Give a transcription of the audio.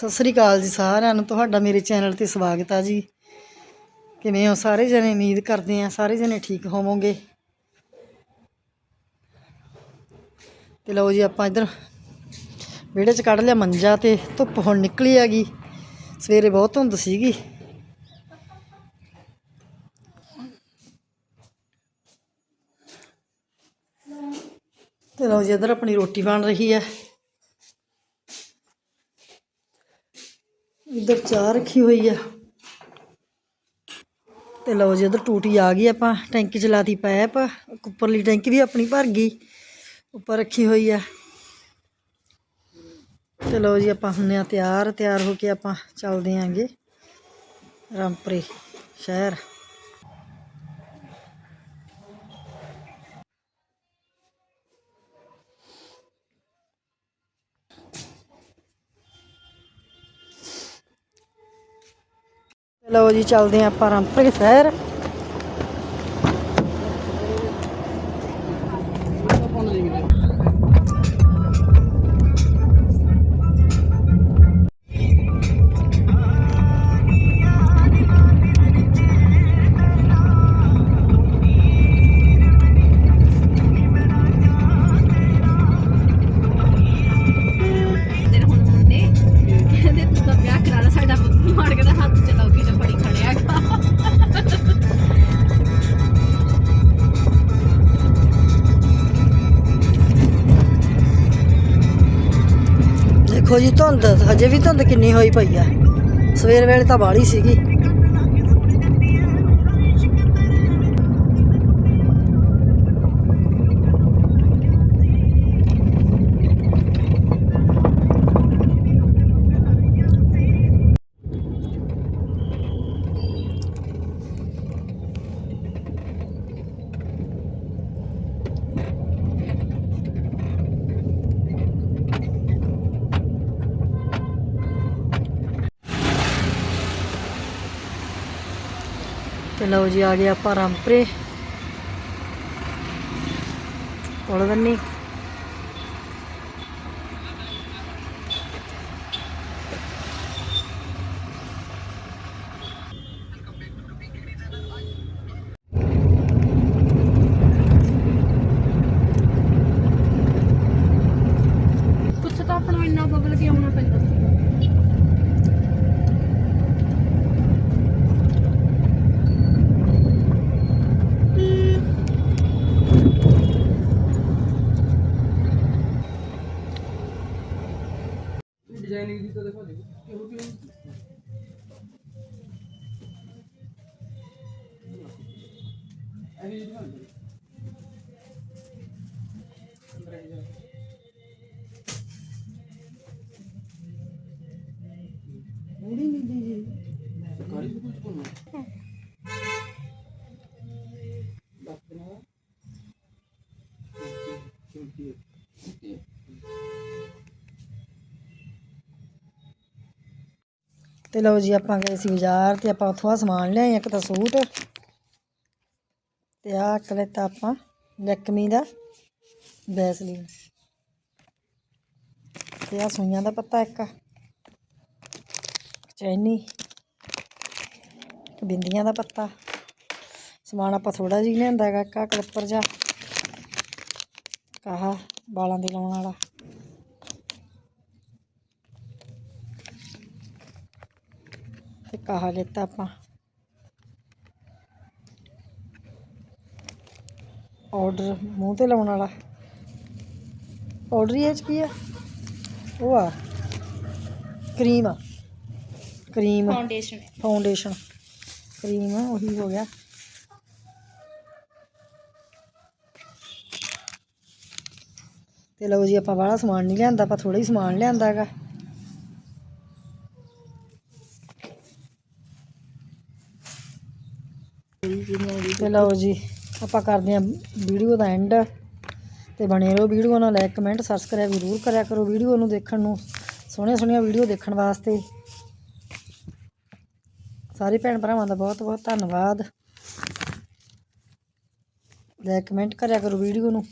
ਸਤਿ ਸ੍ਰੀ ਅਕਾਲ ਜੀ ਸਾਰਿਆਂ ਨੂੰ। ਤੁਹਾਡਾ ਮੇਰੇ ਚੈਨਲ ਤੇ ਸਵਾਗਤ ਆ ਜੀ। ਕਿਵੇਂ ਹੋ? ਸਾਰੇ ਜਣੇ ਉਮੀਦ ਕਰਦੇ ਆ ਸਾਰੇ ਜਣੇ ਠੀਕ ਹੋਵੋਗੇ। ਤੇ ਲਓ ਜੀ, ਆਪਾਂ ਇੱਧਰ ਵਿਹੜੇ 'ਚ ਕੱਢ ਲਿਆ ਮੰਜਾ ਤੇ ਧੁੱਪ ਹੁਣ ਨਿਕਲੀ ਹੈਗੀ। ਸਵੇਰੇ ਬਹੁਤ ਧੁੰਦ ਸੀਗੀ। ਤੇ ਲਓ ਜੀ, ਇੱਧਰ ਆਪਣੀ ਰੋਟੀ ਬਣ ਰਹੀ ਹੈ। ਇੱਧਰ ਚਾਹ ਰੱਖੀ ਹੋਈ ਆ। ਤੇ ਲਓ ਜੀ, ਇੱਧਰ ਟੂਟੀ ਆ ਗਈ ਆਪਾਂ। ਟੈਂਕੀ ਚਲਾਤੀ ਪੈਪ। ਉੱਪਰਲੀ ਟੈਂਕੀ ਵੀ ਆਪਣੀ ਭਰ ਗਈ। ਉੱਪਰ ਰੱਖੀ ਹੋਈ ਆ। ਤੇ ਲਓ ਜੀ, ਆਪਾਂ ਹੁੰਨੇ ਆ ਤਿਆਰ। ਤਿਆਰ ਹੋ ਕੇ ਆਪਾਂ ਚੱਲਦੇ ਆਂਗੇ ਰਾਮਪੁਰੇ ਸ਼ਹਿਰ। ਲਓ ਜੀ ਚੱਲਦੇ ਆਂ ਆਪਾਂ ਰਾਮਪੁਰੇ ਸ਼ਹਿਰ। ਦੇਖੋ ਜੀ, ਧੁੰਦ, ਹਜੇ ਵੀ ਧੁੰਦ ਕਿੰਨੀ ਹੋਈ ਪਈ ਆ। ਸਵੇਰ ਵੇਲੇ ਤਾਂ ਬਾਹਲੀ ਸੀਗੀ। ਤੇ ਲਓ ਜੀ ਆ ਗਏ ਆਪਾਂ ਰਾਮਪੁਰੇ। ਪੁਲ ਬੰਨੀ। एलईडी तो देखो देखो होती है अभी इतना पंद्रह हजार मुड़ी नहीं दीजिए सरकारी से कुछ कौन है बात करना है ਤੇ ਲਓ ਜੀ ਆਪਾਂ ਗਏ ਸੀ ਬਾਜ਼ਾਰ ਤੇ ਆਪਾਂ ਉੱਥੋਂ ਆ ਸਮਾਨ ਲਿਆਏ, ਇੱਕ ਤਾਂ ਸੂਟ ਤੇ ਆਹ ਇੱਕ ਲਿੱਤਾ ਆਪਾਂ ਲੈਕਮੀ ਦਾ ਬੈਸਲੀਨ ਤੇ ਆ ਸੂਈਆਂ ਦਾ ਪੱਤਾ ਇੱਕ, ਚੈਨੀ, ਬਿੰਦੀਆਂ ਦਾ ਪੱਤਾ। ਸਮਾਨ ਆਪਾਂ ਥੋੜਾ ਜਿਹਾ ਲਿਆਂਦਾ ਹੈਗਾ ਕਾ ਕਲਿੱਪਰ ਜਾ ਕਾਹਾ ਵਾਲਾਂ ਦੇ ਲਾਉਣ ਵਾਲਾ। ਤੇ ਕਾਹਾ ਲਿੱਤਾ ਆਪਾਂ ਆਰਡਰ ਮੂੰਹ ਤੇ ਲਾਉਣ ਵਾਲਾ ਆਰਡਰ ਇਹ 'ਚ ਕੀ ਆ ਉਹ ਆ ਕਰੀਮ ਆ ਕਰੀਮ ਫਾਊਂਡੇਸ਼ਨ ਫਾਊਂਡੇਸ਼ਨ ਕਰੀਮ ਉਹੀ ਹੋ ਗਿਆ ਤੇ ਲਓ ਜੀ ਆਪਾਂ ਬਾਹਲਾ ਸਮਾਨ ਨਹੀਂ ਲਿਆਂਦਾ ਆਪਾਂ ਥੋੜਾ ਹੀ ਸਮਾਨ ਲਿਆਂਦਾ ਹੈਗਾ। ਤੇ ਲਓ ਜੀ, ਆਪਾਂ ਕਰਦੇ ਹਾਂ ਵੀਡੀਓ ਦਾ ਐਂਡ ਤੇ ਬਣੇ ਰਹੋ ਵੀਡੀਓ ਨਾਲ ਲਾਈਕ ਕਮੈਂਟ ਸਬਸਕ੍ਰਾਈਬ ਜ਼ਰੂਰ ਕਰਿਆ ਕਰੋ ਵੀਡੀਓ ਨੂੰ ਦੇਖਣ ਨੂੰ, ਸੋਹਣੀਆਂ ਸੋਹਣੀਆਂ ਵੀਡੀਓ ਦੇਖਣ ਵਾਸਤੇ। ਸਾਰੇ ਭੈਣ ਭਰਾਵਾਂ ਦਾ ਬਹੁਤ ਬਹੁਤ ਧੰਨਵਾਦ। ਲਾਈਕ ਕਮੈਂਟ ਕਰਿਆ ਕਰੋ ਵੀਡੀਓ ਨੂੰ।